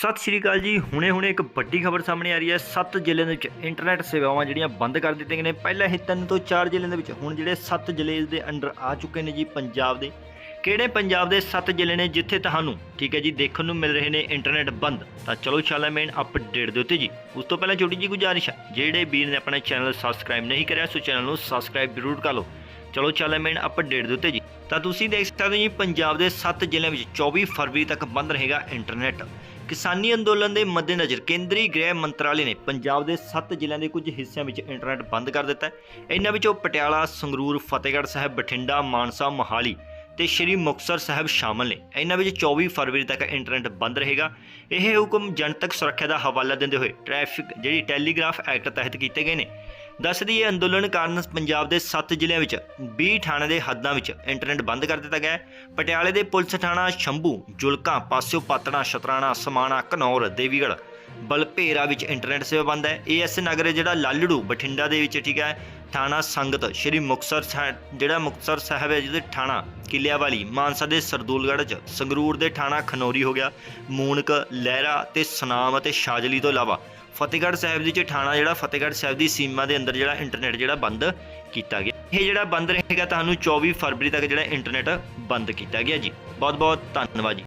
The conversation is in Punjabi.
ਸਤਿ ਸ਼੍ਰੀ ਅਕਾਲ ਜੀ। ਹੁਣੇ-ਹੁਣੇ ਇੱਕ ਵੱਡੀ ਖਬਰ ਸਾਹਮਣੇ ਆ ਰਹੀ ਹੈ। ਸੱਤ ਜ਼ਿਲ੍ਹਿਆਂ ਦੇ ਵਿੱਚ ਇੰਟਰਨੈਟ ਸੇਵਾਵਾਂ ਜਿਹੜੀਆਂ ਬੰਦ ਕਰ ਦਿੱਤੀਆਂ ਗਈਆਂ ਨੇ। ਪਹਿਲਾਂ ਇਹ ਤਿੰਨ ਤੋਂ ਚਾਰ ਜ਼ਿਲ੍ਹਿਆਂ ਦੇ ਵਿੱਚ ਹੁਣ ਜਿਹੜੇ ਸੱਤ ਜ਼ਿਲ੍ਹੇ ਇਸ ਦੇ ਅੰਡਰ ਆ ਚੁੱਕੇ ਨੇ ਜੀ, ਪੰਜਾਬ ਦੇ। ਕਿਹੜੇ ਪੰਜਾਬ ਦੇ ਸੱਤ ਜ਼ਿਲ੍ਹੇ ਨੇ ਜਿੱਥੇ ਤੁਹਾਨੂੰ, ਠੀਕ ਹੈ ਜੀ, ਦੇਖਣ ਨੂੰ ਮਿਲ ਰਹੇ ਨੇ ਇੰਟਰਨੈਟ ਬੰਦ? ਤਾਂ ਚਲੋ ਚੱਲਦੇ ਮੇਨ ਅਪਡੇਟ ਦੇ ਉੱਤੇ ਜੀ। ਉਸ ਤੋਂ ਪਹਿਲਾਂ ਛੋਟੀ ਜੀ ਗੁਜ਼ਾਰਿਸ਼ ਹੈ ਜਿਹੜੇ ਵੀਰ ਨੇ ਆਪਣਾ ਚੈਨਲ ਸਬਸਕ੍ਰਾਈਬ ਨਹੀਂ ਕਰਿਆ, ਸੋ ਚੈਨਲ ਨੂੰ ਸਬਸਕ੍ਰਾਈਬ ਜ਼ਰੂਰ ਕਰ ਲਓ। ਚਲੋ ਚੱਲਦੇ ਮੇਨ ਅਪਡੇਟ ਦੇ ਉੱਤੇ ਜੀ। ਤਾਂ ਤੁਸੀਂ ਦੇਖ ਸਕਦੇ ਹੋ ਜੀ, ਪੰਜਾਬ ਦੇ 7 ਜ਼ਿਲ੍ਹਿਆਂ ਵਿੱਚ 24 ਫਰਵਰੀ ਤੱਕ ਬੰਦ ਰਹੇਗਾ ਇੰਟਰਨੈਟ ਕਿਸਾਨੀ ਅੰਦੋਲਨ ਦੇ ਮੱਦੇਨਜ਼ਰ ਕੇਂਦਰੀ ਗ੍ਰਹਿ ਮੰਤਰਾਲੇ ਨੇ ਪੰਜਾਬ ਦੇ 7 ਜ਼ਿਲ੍ਹਿਆਂ ਦੇ ਕੁਝ ਹਿੱਸਿਆਂ ਵਿੱਚ ਇੰਟਰਨੈਟ ਬੰਦ ਕਰ ਦਿੱਤਾ ਹੈ। ਇਹਨਾਂ ਵਿੱਚੋਂ ਪਟਿਆਲਾ, ਸੰਗਰੂਰ, ਫਤਿਹਗੜ੍ਹ ਸਾਹਿਬ, ਬਠਿੰਡਾ, ਮਾਨਸਾ, ਮੋਹਾਲੀ ਤੇ ਸ਼੍ਰੀ ਮੁਕਤਸਰ ਸਾਹਿਬ ਸ਼ਾਮਲ ਨੇ। ਇਹਨਾਂ ਵਿੱਚ 24 ਫਰਵਰੀ ਤੱਕ ਇੰਟਰਨੈਟ ਬੰਦ ਰਹੇਗਾ। ਇਹ ਹੁਕਮ ਜਨਤਕ ਸੁਰੱਖਿਆ ਦਾ ਹਵਾਲਾ ਦਿੰਦੇ ਹੋਏ ਟ੍ਰੈਫਿਕ ਜਿਹੜੀ ਟੈਲੀਗ੍ਰਾਫ ਐਕਟ ਤਹਿਤ ਕੀਤੇ ਗਏ ਨੇ। ਦੱਸਦੀ ਇਹ ਅੰਦੋਲਨ ਕਾਰਨ ਪੰਜਾਬ ਦੇ 7 ਜ਼ਿਲ੍ਹਿਆਂ ਵਿੱਚ 20 ਥਾਣੇ ਦੇ ਹੱਦਾਂ ਵਿੱਚ ਇੰਟਰਨੈਟ ਬੰਦ ਕਰ ਦਿੱਤਾ ਗਿਆ ਪਟਿਆਲੇ ਦੇ ਪੁਲਿਸ ਥਾਣਾ ਸ਼ੰਭੂ, ਜੁਲਕਾ, ਪਾਸਿਓ ਪਾਤਣਾ, ਸ਼ਤਰਾਣਾ, ਸਮਾਣਾ ਘਨੌਰ ਦੇਵੀਗੜ੍ਹ, ਬਲਪੇਰਾ ਵਿੱਚ ਇੰਟਰਨੈਟ ਸੇਵਾ ਬੰਦ ਹੈ। ਏਐਸ ਨਗਰ ਹੈ ਜਿਹੜਾ ਲਾਲੜੂ, ਬਠਿੰਡਾ ਦੇ ਵਿੱਚ, ਠੀਕ ਹੈ। ਥਾਣਾ ਸੰਗਤ, ਸ਼੍ਰੀ ਮੁਕਤਸਰ ਸਾਹਿਬ ਜਿਹੜਾ ਮੁਕਤਸਰ ਸਾਹਿਬ ਹੈ ਜਿਹਦੇ ਥਾਣਾ ਕਿਲਿਆਂ ਵਾਲੀ ਮਾਨਸਾ ਦੇ ਸਰਦੂਲਗੜ੍ਹ ਚ ਸੰਗਰੂਰ ਦੇ ਥਾਣਾ ਖਨੌਰੀ ਹੋ ਗਿਆ। ਮੂਨਕ, ਲਹਿਰਾ ਤੇ ਸਨਾਮ ਅਤੇ ਸ਼ਾਜਲੀ ਤੋਂ ਇਲਾਵਾ ਫਤਿਹਗੜ੍ਹ ਸਾਹਿਬ ਦੀ ਚ ਥਾਣਾ ਜਿਹੜਾ ਫਤਿਹਗੜ੍ਹ ਸਾਹਿਬ ਦੀ ਸੀਮਾ ਦੇ ਅੰਦਰ ਜਿਹੜਾ ਇੰਟਰਨੈਟ ਜਿਹੜਾ ਬੰਦ ਕੀਤਾ ਗਿਆ। ਇਹ ਜਿਹੜਾ ਬੰਦ ਰਹੇਗਾ ਤੁਹਾਨੂੰ 24 ਫਰਵਰੀ ਤੱਕ ਜਿਹੜਾ ਇੰਟਰਨੈਟ ਬੰਦ ਕੀਤਾ ਗਿਆ ਜੀ। ਬਹੁਤ ਬਹੁਤ ਧੰਨਵਾਦ ਜੀ।